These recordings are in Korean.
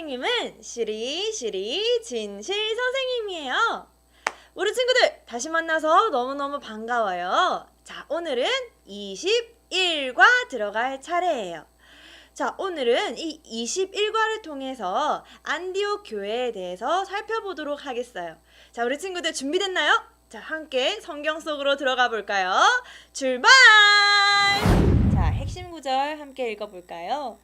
선생님은 시리 시리 진실 선생님이에요. 우리 친구들 다시 만나서 너무너무 반가워요. 자, 오늘은 21과 들어갈 차례예요. 자, 오늘은 이 21과를 통해서 안디옥 교회에 대해서 살펴보도록 하겠어요. 자, 우리 친구들 준비됐나요? 자, 함께 성경 속으로 들어가 볼까요? 출발! 자, 핵심 구절 함께 읽어 볼까요?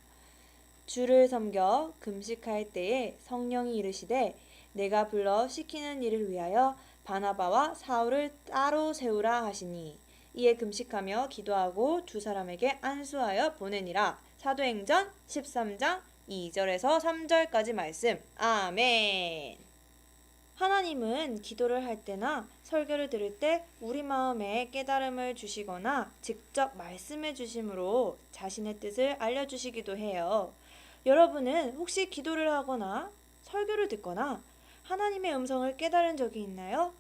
주를 섬겨 금식할 때에 성령이 이르시되 내가 불러 시키는 일을 위하여 바나바와 사울을 따로 세우라 하시니 이에 금식하며 기도하고 두 사람에게 안수하여 보내니라. 사도행전 13장 2절에서 3절까지 말씀. 아멘. 하나님은 기도를 할 때나 설교를 들을 때 우리 마음에 깨달음을 주시거나 직접 말씀해 주심으로 자신의 뜻을 알려주시기도 해요. 여러분은 혹시 기도를 하거나 설교를 듣거나 하나님의 음성을 깨달은 적이 있나요?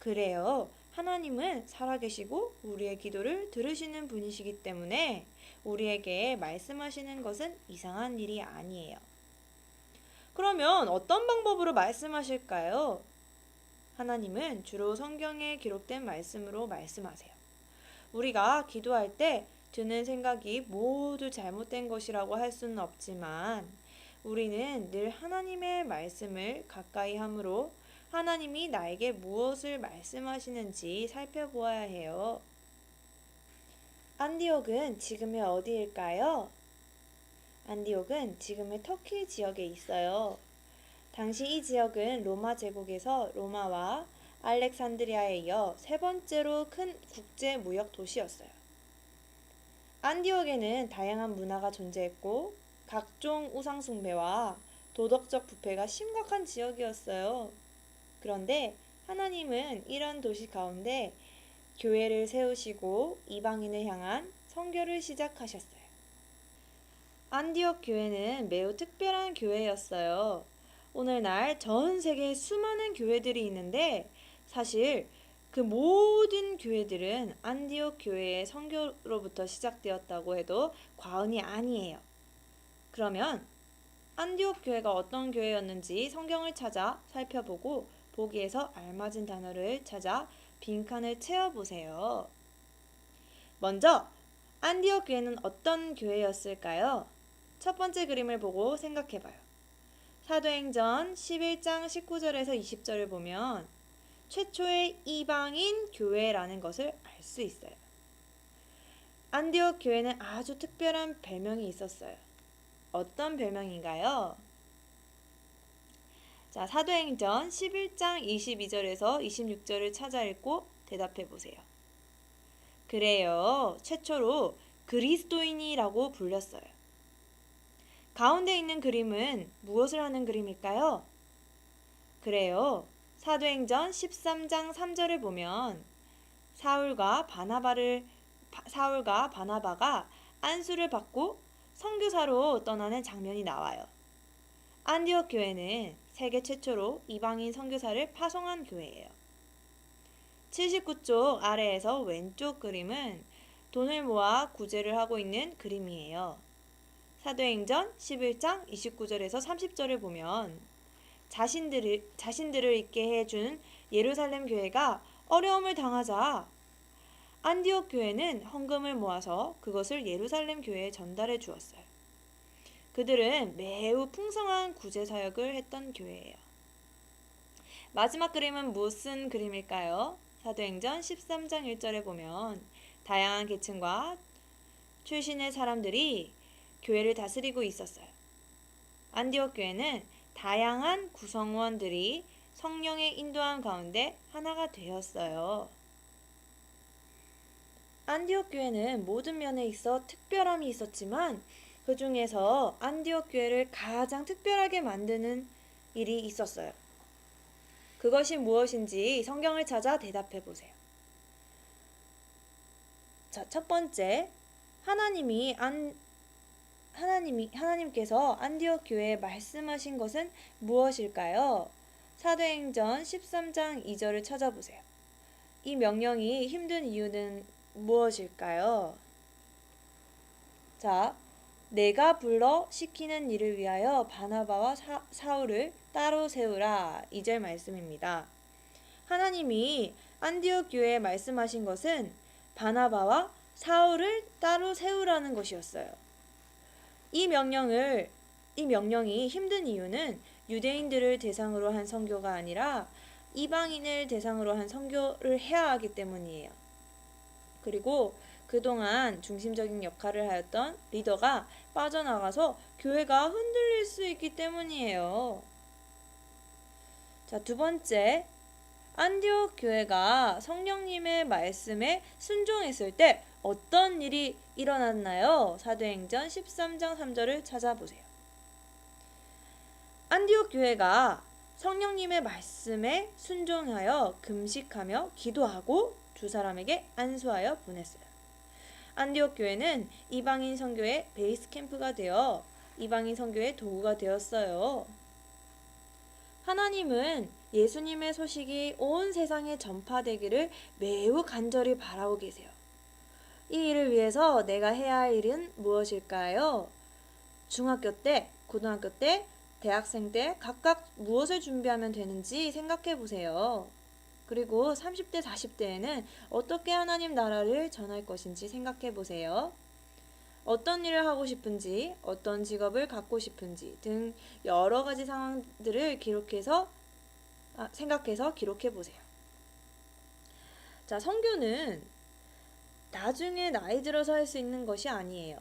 그래요. 하나님은 살아계시고 우리의 기도를 들으시는 분이시기 때문에 우리에게 말씀하시는 것은 이상한 일이 아니에요. 그러면 어떤 방법으로 말씀하실까요? 하나님은 주로 성경에 기록된 말씀으로 말씀하세요. 우리가 기도할 때 드는 생각이 모두 잘못된 것이라고 할 수는 없지만 우리는 늘 하나님의 말씀을 가까이 함으로 하나님이 나에게 무엇을 말씀하시는지 살펴보아야 해요. 안디옥은 지금의 어디일까요? 안디옥은 지금의 터키 지역에 있어요. 당시 이 지역은 로마 제국에서 로마와 알렉산드리아에 이어 세 번째로 큰 국제 무역 도시였어요. 안디옥에는 다양한 문화가 존재했고 각종 우상 숭배와 도덕적 부패가 심각한 지역이었어요. 그런데 하나님은 이런 도시 가운데 교회를 세우시고 이방인을 향한 선교를 시작하셨어요. 안디옥 교회는 매우 특별한 교회였어요. 오늘날 전 세계에 수많은 교회들이 있는데 사실 그 모든 교회들은 안디옥 교회의 선교로부터 시작되었다고 해도 과언이 아니에요. 그러면 안디옥 교회가 어떤 교회였는지 성경을 찾아 살펴보고 보기에서 알맞은 단어를 찾아 빈칸을 채워보세요. 먼저 안디옥 교회는 어떤 교회였을까요? 첫 번째 그림을 보고 생각해봐요. 사도행전 11장 19절에서 20절을 보면 최초의 이방인 교회라는 것을 알 수 있어요. 안디옥 교회는 아주 특별한 별명이 있었어요. 어떤 별명인가요? 자, 사도행전 11장 22절에서 26절을 찾아 읽고 대답해 보세요. 그래요. 최초로 그리스도인이라고 불렸어요. 가운데 있는 그림은 무엇을 하는 그림일까요? 그래요. 사도행전 13장 3절을 보면 사울과 바나바를 사울과 바나바가 안수를 받고 선교사로 떠나는 장면이 나와요. 안디옥 교회는 세계 최초로 이방인 선교사를 파송한 교회예요. 79쪽 아래에서 왼쪽 그림은 돈을 모아 구제를 하고 있는 그림이에요. 사도행전 11장 29절에서 30절을 보면 자신들을 자신들을 있게 해준 예루살렘 교회가 어려움을 당하자 안디옥 교회는 헌금을 모아서 그것을 예루살렘 교회에 전달해 주었어요. 그들은 매우 풍성한 구제 사역을 했던 교회예요. 마지막 그림은 무슨 그림일까요? 사도행전 13장 1절에 보면 다양한 계층과 출신의 사람들이 교회를 다스리고 있었어요. 안디옥 교회는 다양한 구성원들이 성령의 인도함 가운데 하나가 되었어요. 안디옥 교회는 모든 면에 있어 특별함이 있었지만 그 중에서 안디옥 교회를 가장 특별하게 만드는 일이 있었어요. 그것이 무엇인지 성경을 찾아 대답해 보세요. 자, 첫 번째. 하나님이 안 하나님이 하나님께서 안디옥 교회에 말씀하신 것은 무엇일까요? 사도행전 13장 2절을 찾아보세요. 이 명령이 힘든 이유는 무엇일까요? 자, 내가 불러 시키는 일을 위하여 바나바와 사, 사울을 따로 세우라. 2절 말씀입니다. 하나님이 안디옥 교회에 말씀하신 것은 바나바와 사울을 따로 세우라는 것이었어요. 이 명령을 이 명령이 힘든 이유는 유대인들을 대상으로 한 선교가 아니라 이방인을 대상으로 한 선교를 해야 하기 때문이에요. 그리고 그동안 중심적인 역할을 하였던 리더가 빠져나가서 교회가 흔들릴 수 있기 때문이에요. 자, 두 번째. 안디옥 교회가 성령님의 말씀에 순종했을 때 어떤 일이 일어났나요? 사도행전 13장 3절을 찾아보세요. 안디옥 교회가 성령님의 말씀에 순종하여 금식하며 기도하고 두 사람에게 안수하여 보냈어요. 안디옥 교회는 이방인 선교의 베이스 캠프가 되어 이방인 선교의 도구가 되었어요. 하나님은 예수님의 소식이 온 세상에 전파되기를 매우 간절히 바라고 계세요. 이 일을 위해서 내가 해야 할 일은 무엇일까요? 중학교 때, 고등학교 때, 대학생 때 각각 무엇을 준비하면 되는지 생각해 보세요. 그리고 30대, 40대에는 어떻게 하나님 나라를 전할 것인지 생각해 보세요. 어떤 일을 하고 싶은지, 어떤 직업을 갖고 싶은지 등 여러 가지 상황들을 기록해서 아, 생각해서 기록해 보세요. 자, 성교는 나중에 나이 들어서 할 수 있는 것이 아니에요.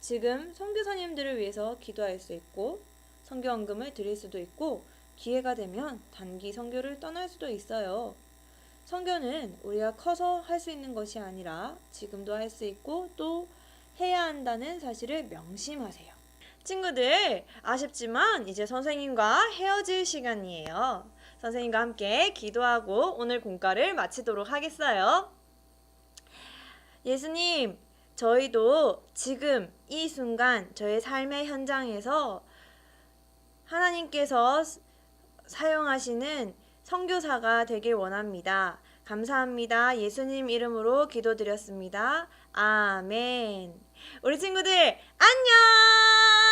지금 선교사님들을 위해서 기도할 수 있고 선교원금을 드릴 수도 있고 기회가 되면 단기 선교를 떠날 수도 있어요. 선교는 우리가 커서 할 수 있는 것이 아니라 지금도 할 수 있고 또 해야 한다는 사실을 명심하세요. 친구들, 아쉽지만 이제 선생님과 헤어질 시간이에요. 선생님과 함께 기도하고 오늘 공과를 마치도록 하겠어요. 예수님, 저희도 지금 이 순간 저의 삶의 현장에서 하나님께서 사용하시는 선교사가 되길 원합니다. 감사합니다. 예수님 이름으로 기도드렸습니다. 아멘. 우리 친구들 안녕!